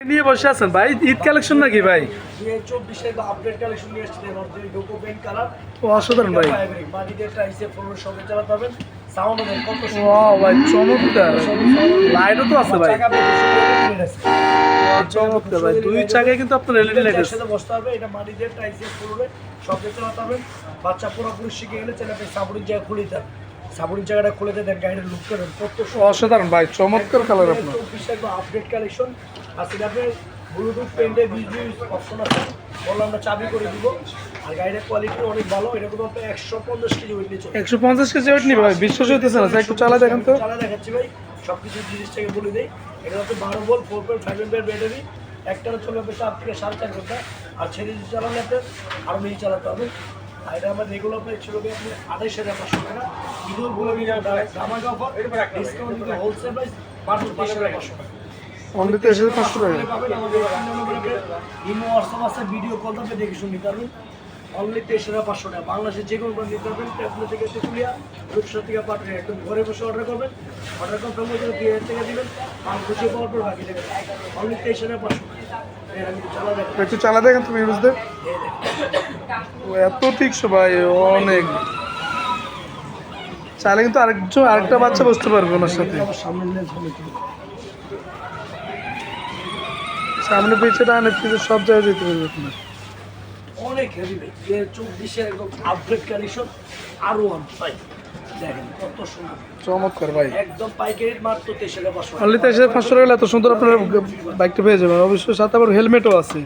নিয়ে বসে আছেন ভাই? ঈদ কালেকশন নাকি ভাই? যে চব্বিশের আপডেট কালেকশন নিয়ে এসেছিলেন কালার ও অসাধারণ ভাই। বাড়িতে টাইসে ফ্লোর সঙ্গে চালাতে পারবেন। সাউন্ড ওদের কত ওয়াও ভাই চমৎকার। লাইটও তো আছে ভাই। চমৎকার ভাই। দুই চাকায় কিন্তু আপনার এলইডি লাইট আছে। বসতে হবে। এটা মাটিতে টাইসে ফ্লোরে সঙ্গে চালাতে বাচ্চা পুরোপুরি শিখে গেলে আপনি সাবুরির জায়গা খুলে সাবুরির জায়গাটা খুলে দেন গাড়ির লুক করেন কত অসাধারণ ভাই চমৎকার কালার আপনার। চব্বিশের আপডেট কালেকশন আসলে আপনার ব্লুটুথ পেন্টে বিজলি অপশন আছে। বললাম আমরা চাবি করে দিব। আর গাড়ির কোয়ালিটি অনেক ভালো। এটা কিন্তু আপনার একশো পঞ্চাশ কেজি ওয়েট নিয়ে চলে একশো পঞ্চাশ কেজি ওয়েট নিবে ভাই বিশ্বাস হইতেছে না। একটু চালা দেখেন তো। চালা দেখাচ্ছি ভাই। সব কিছু জিনিসটাকে বলে দেই। এটা হচ্ছে বারো বল four point five ampere battery একটানা চলে হবে চার থেকে সাড়ে চার ঘণ্টা। আর ছেড়ে দিয়ে চালালে আপনার আরও বেশি চালাতে হবে। আর এটা আমার রেগুলার প্রাইস ছিল আপনি আঠাইশ হাজার পাঁচশো টাকা। বলে নিয়ে জামা কাপড় ডিসকাউন্ট দিতে হোলসেল প্রাইস মাত্র তেইশ হাজার পাঁচশো টাকা। অনলি তো এসে পাঁচশো টাকা। ইমো হোয়াটসঅ্যাপ আছে ভিডিও কল দেখে শুনি কারণ পারবেন অনলি তেইশ হাজার পাঁচশো টাকা। বাংলাদেশের যে কোনো নিতে পারবেন ট্যাবলেট থেকে তেঁতুলিয়া রূপসা থেকে পাঠিয়ে একদম ঘরে বসে অর্ডার করবেন। অর্ডার করতে মধ্যে দুই হাজার টাকা দিবেন। মাল খুশিয়ে পাওয়ার পর বাকি টাকা অনলি তেইশ হাজার পাঁচশো টাকা। একটু চালা দেখেন তুমি ও এত ঠিকশো ভাই অনেক। চাইলে কিন্তু আরেকজন আরেকটা বাচ্চা বসতে পারবে ওনার সাথে। সামনে পিছিয়ে ডানে পিছিয়ে সব জায়গায় যেতে পারবে আপনার। অনেক হেভি ভাই যে চব্বিশের একদম আপডেট কালেকশন আরও ওয়ান পাই দেখেন কত সুন্দর চমৎকার ভাই। একদম পাইকারি মাত্র তেইশ হাজার পাঁচশো। অনলি পাঁচশো টাকা এত সুন্দর আপনার বাইকটা পেয়ে যাবেন। অবশ্যই সাথে আবার হেলমেটও আছে।